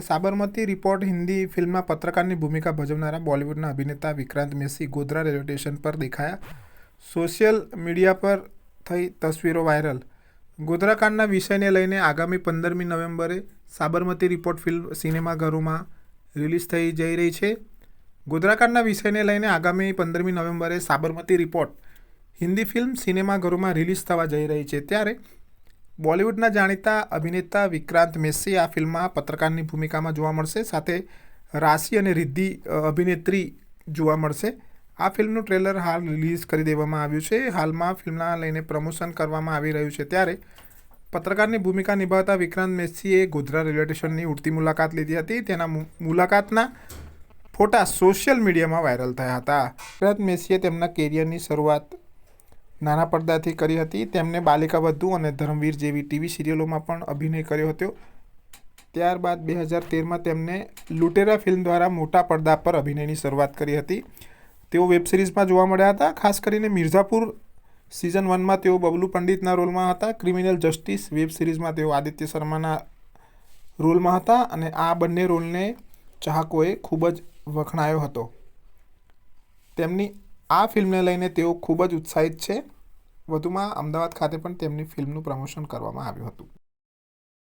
Sabarmati report Hindi ફિલ્મમાં પત્રકારની ભૂમિકા ભજવનારા બોલિવૂડના અભિનેતા વિક્રાંત મેસી ગોધરા રેલવે સ્ટેશન પર દેખાયા. સોશિયલ મીડિયા પર થઈ તસવીરો વાયરલ. ગોધરાકાંડના વિષયને લઈને આગામી પંદરમી નવેમ્બરે સાબરમતી રિપોર્ટ ફિલ્મ સિનેમાઘરોમાં રિલીઝ થઈ જઈ રહી છે. ગોધરાકાંડના વિષયને લઈને આગામી પંદરમી નવેમ્બરે સાબરમતી રિપોર્ટ હિન્દી ફિલ્મ સિનેમાઘરોમાં રિલીઝ થવા જઈ રહી છે. ત્યારે બોલિવૂડના જાણીતા અભિનેતા વિક્રાંત મેસી આ ફિલ્મમાં પત્રકારની ભૂમિકામાં જોવા મળશે. સાથે રાશિ અને રિદ્ધિ અભિનેત્રી જોવા મળશે. આ ફિલ્મનું ટ્રેલર હાલ રિલીઝ કરી દેવામાં આવ્યું છે. હાલમાં ફિલ્મના લઈને પ્રમોશન કરવામાં આવી રહ્યું છે. ત્યારે પત્રકારની ભૂમિકા નિભાવતા વિક્રાંત મેસ્સીએ ગોધરા રેલવે સ્ટેશનની ઉડતી મુલાકાત લીધી હતી. તેના મુલાકાતના ફોટા સોશિયલ મીડિયામાં વાયરલ થયા હતા. વિક્રાંત મેસ્સીએ તેમના કેરિયરની શરૂઆત નાના પડદાથી કરી હતી. તેમણે બાલિકા વધુ અને ધર્મવીર જેવી ટીવી સિરિયલોમાં પણ અભિનય કર્યો હતો. ત્યારબાદ બે હજાર તેરમાં તેમણે લુટેરા ફિલ્મ દ્વારા મોટા પડદા પર અભિનયની શરૂઆત કરી હતી. તેઓ વેબ સિરીઝમાં જોવા મળ્યા હતા. ખાસ કરીને મિર્ઝાપુર સિઝન વનમાં તેઓ બબલુ પંડિતના રોલમાં હતા. ક્રિમિનલ જસ્ટિસ વેબ સિરીઝમાં તેઓ આદિત્ય શર્માના રોલમાં હતા અને આ બંને રોલને ચાહકોએ ખૂબ જ વખણાયો હતો. તેમની આ ફિલ્મને લઈને તેઓ ખૂબ જ ઉત્સાહિત છે. વધુમાં અમદાવાદ ખાતે પણ તેમની ફિલ્મનું પ્રમોશન કરવામાં આવ્યું હતું.